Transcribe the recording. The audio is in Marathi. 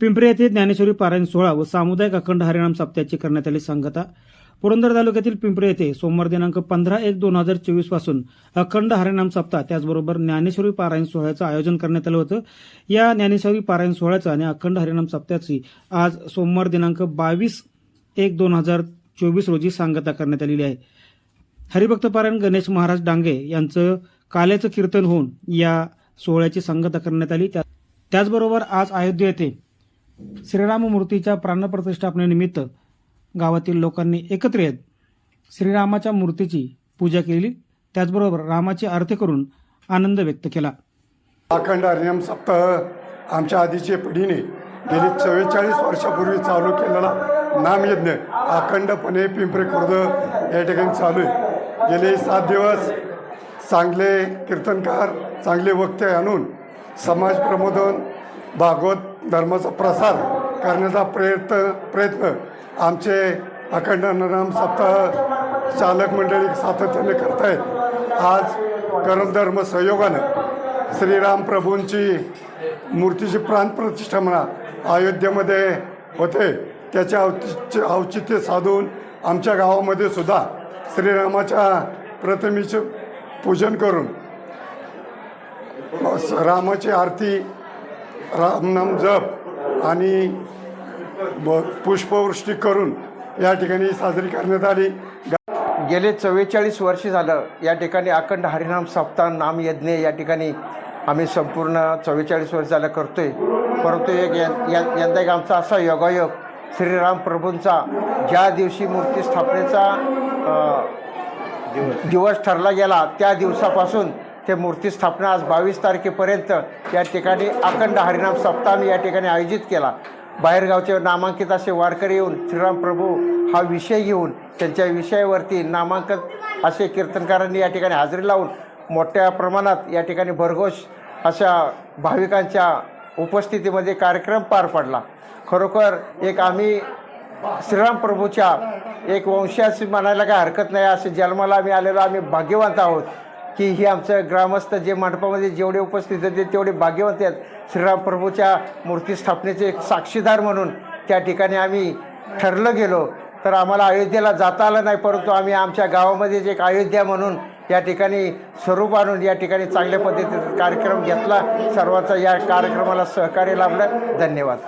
पिंपरी येथे ज्ञानेश्वरी पारायण सोहळा व सामुदायिक अखंड हरिनाम सप्त्याची करण्यात आली सांगता. पुरंदर तालुक्यातील पिंपरी येथे सोमवार दिनांक पंधरा एक दोन हजार चोवीसपासून अखंड हरिनाम सप्ताह त्याचबरोबर ज्ञानेश्वरी पारायण सोहळ्याचं आयोजन करण्यात आलं होतं. या ज्ञानेश्वरी पारायण सोहळ्याचं आणि अखंड हरिनाम सप्त्याची आज सोमवार दिनांक बावीस एक दोन हजार चोवीस रोजी सांगता करण्यात आलेली आहे. हरिभक्त पारायण गणेश महाराज डांगे यांचं काल्याचं कीर्तन होऊन या सोहळ्याची सांगता करण्यात आली. त्या- त्याचबरोबर आज अयोध्या येथे श्रीराम मूर्तीच्या प्राणप्रतिष्ठापनेनिमित्त गावातील लोकांनी एकत्र येत श्रीरामाच्या मूर्तीची पूजा केली. त्याचबरोबर रामाची आरती करून आनंद व्यक्त केला. अखंड हरिनाम सप्ताह आमच्या आधीचे पिढीने गेली चव्वेचाळीस वर्षापूर्वी चालू केलेला नामयज्ञ अखंडपणे पिंपरी खुर्द या ठिकाणी चालू आहे. गेले सात दिवस चांगले कीर्तनकार चांगले वक्ते आणून समाज प्रबोधन भागवत धर्माचा प्रसार करण्याचा प्रयत्न प्रयत्न. आमचे अखंड नराम सप्ताह चालक मंडळी सातत्याने करतायत. आज करमधर्म सहयोगानं श्रीराम प्रभूंची मूर्तीची प्राणप्रतिष्ठा म्हणा अयोध्येमध्ये होते. त्याचे औचित्य औचित्य साधून आमच्या गावामध्ये सुद्धा श्रीरामाच्या प्रतिमेचे पूजन करून रामाची आरती रामनाम जप आणि ब- पुष्पवृष्टी करून या ठिकाणी साजरी करण्यात आली. गेले चव्वेचाळीस वर्ष झालं या ठिकाणी अखंड हरिनाम सप्ताह नामयज्ञ या ठिकाणी आम्ही संपूर्ण चव्वेचाळीस वर्ष झालं करतो आहे परंतु एक यंदा एक आमचा असा योगायोग श्रीराम प्रभूंचा ज्या दिवशी मूर्ती स्थापनेचा दिवस ठरला गेला त्या दिवसापासून ते मूर्ती स्थापना आज बावीस तारखेपर्यंत या ठिकाणी अखंड हरिनाम सप्ताह या ठिकाणी आयोजित केला. बाहेरगावचे नामांकित असे वारकरी येऊन श्रीराम प्रभू हा विषय घेऊन त्यांच्या विषयावरती नामांकित असे कीर्तनकारांनी या ठिकाणी हजेरी लावून मोठ्या प्रमाणात या ठिकाणी भरघोष अशा भाविकांच्या उपस्थितीमध्ये कार्यक्रम पार पडला. खरोखर एक आम्ही श्रीराम प्रभूच्या एक वंशाशी म्हणायला काही हरकत नाही असे जन्माला आम्ही आलेलो आम्ही भाग्यवंत आहोत. की ही आमचं ग्रामस्थ जे मंडपामध्ये जेवढे उपस्थित होते तेवढे भाग्यवंत आहेत. श्रीराम प्रभूच्या मूर्ती स्थापनेचे एक साक्षीदार म्हणून त्या ठिकाणी आम्ही ठरलं गेलो. तर आम्हाला अयोध्येला जाता आलं नाही परंतु आम्ही आमच्या गावामध्येच एक अयोध्या म्हणून या ठिकाणी स्वरूप आणून या ठिकाणी चांगल्या पद्धतीचा कार्यक्रम घेतला. सर्वांचा या कार्यक्रमाला सहकार्य लाभलं. धन्यवाद.